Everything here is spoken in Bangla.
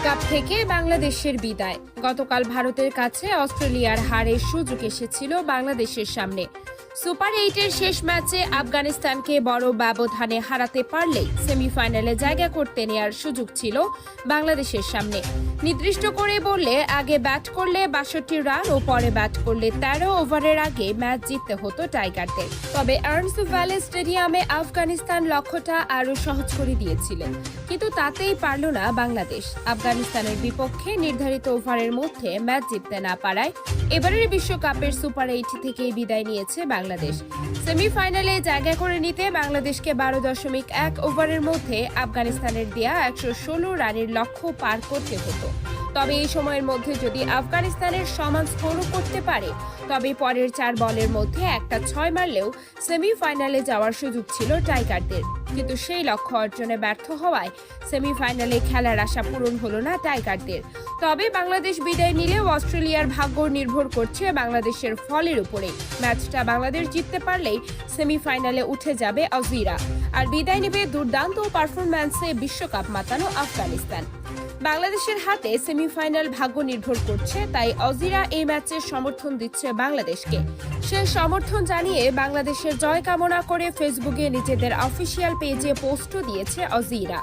বিশ্বকাপ থেকে বাংলাদেশের বিদায়। গতকাল ভারতের কাছে অস্ট্রেলিয়ার হারের সুযোগ এসেছিল বাংলাদেশের সামনে। সুপার এইটের শেষ ম্যাচে আফগানিস্তানকে বড় ব্যবধানে হারাতে পারলেই সেমিফাইনালে জায়গা করতে নেয়ার সুযোগ ছিল বাংলাদেশের সামনে। নির্দিষ্ট করে বললে, আগে ব্যাট করলে বাষট্টি রান ও পরে ব্যাট করলে তেরো ওভারের আগে ম্যাচ জিততে হতো টাইগারদের। তবে আর্নস ভ্যালি স্টেডিয়ামে আফগানিস্তান লক্ষ্যটা আরও সহজ করে দিয়েছিলেন। কিন্তু তাতেই পারল না বাংলাদেশ। আফগানিস্তানের বিপক্ষে নির্ধারিত ওভারের মধ্যে ম্যাচ জিততে না পারায় এবারের বিশ্বকাপের সুপার এইট থেকে বিদায় নিয়েছে বাংলাদেশ। সেমিফাইনালে জায়গা করে নিতে বাংলাদেশকে বারো দশমিক এক ওভারের মধ্যে আফগানিস্তানের দেয়া একশো ষোলো রানের লক্ষ্য পার করতে হতো। তবে এই সময়ের মধ্যে যদি আফগানিস্তানের সমান স্কোরও করতে পারে, তবে পরের চার বলের মধ্যে একটা ছয় মারলেও সেমিফাইনালে যাওয়ার সুযোগ ছিল টাইগারদের। কিন্তু সেই লক্ষ্য অর্জনে ব্যর্থ হওয়ায় সেমিফাইনালে খেলার আশা পূরণ হলো না টাইগারদের। তবে বাংলাদেশ বিদায় নিলেও অস্ট্রেলিয়ার ভাগ্য নির্ভর করছে বাংলাদেশের ফলের উপরে। ম্যাচটা বাংলাদেশ জিততে পারলেই সেমিফাইনালে উঠে যাবে অজিরা আর বিদায় নেবে দুর্দান্ত পারফরম্যান্সে বিশ্বকাপ মাতানো আফগানিস্তান। বাংলাদেশের হাতে সেমিফাইনাল ভাগ্য নির্ভর করছে, তাই অজিরা এই ম্যাচে সমর্থন দিচ্ছে বাংলাদেশকে। সেই সমর্থন জানিয়ে বাংলাদেশের জয় কামনা করে ফেসবুকে নিজেদের অফিসিয়াল পেজে পোস্টও দিয়েছে অজিরা।